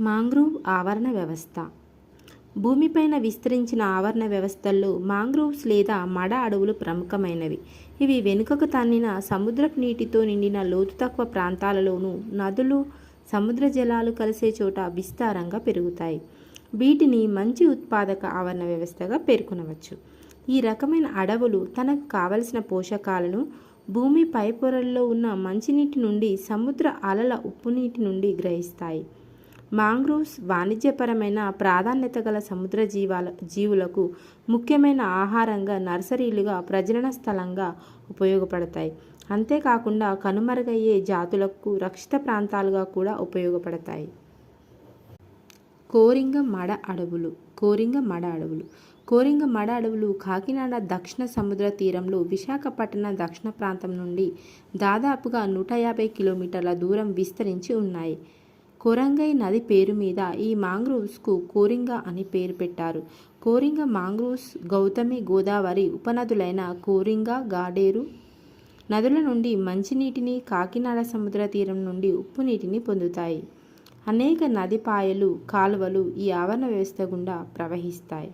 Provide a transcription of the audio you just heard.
Mangrove ఆవరణ వ్యవస్థ. భూమిపైన విస్తరించిన ఆవరణ వ్యవస్థల్లో మాంగ్రూవ్స్ లేదా మడ అడవులు ప్రముఖమైనవి. ఇవి వెనుకకు తన్నిన సముద్రపు నీటితో నిండిన లోతు తక్కువ ప్రాంతాలలోనూ నదులు సముద్ర జలాలు కలిసే చోట విస్తారంగా పెరుగుతాయి. వీటిని మంచి ఉత్పాదక ఆవరణ వ్యవస్థగా పేర్కొనవచ్చు. ఈ రకమైన అడవులు తనకు కావలసిన పోషకాలను భూమి పై పొరల్లో ఉన్న మంచినీటి నుండి సముద్ర అలల ఉప్పు నీటి నుండి గ్రహిస్తాయి. మాంగ్రోవ్స్ వాణిజ్యపరమైన ప్రాధాన్యత గల సముద్ర జీవాల జీవులకు ముఖ్యమైన ఆహారంగా నర్సరీలుగా ప్రజనన స్థలంగా ఉపయోగపడతాయి. అంతేకాకుండా కనుమరుగయ్యే జాతులకు రక్షిత ప్రాంతాలుగా కూడా ఉపయోగపడతాయి. కోరింగ మడ అడవులు కోరింగ మడ అడవులు. కోరింగ మడ అడవులు కాకినాడ దక్షిణ సముద్ర తీరంలో విశాఖపట్టణ దక్షిణ ప్రాంతం నుండి దాదాపుగా నూట యాభై కిలోమీటర్ల దూరం విస్తరించి ఉన్నాయి. కొరంగై నది పేరు మీద ఈ మాంగ్రోవ్స్కు కోరింగ అని పేరు పెట్టారు. కోరింగ మాంగ్రోవ్స్ గౌతమి గోదావరి ఉపనదులైన కోరింగ గాడేరు నదుల నుండి మంచినీటిని కాకినాడ సముద్ర తీరం నుండి ఉప్పు నీటిని పొందుతాయి. అనేక నదిపాయలు కాలువలు ఈ ఆవరణ వ్యవస్థ గుండా ప్రవహిస్తాయి.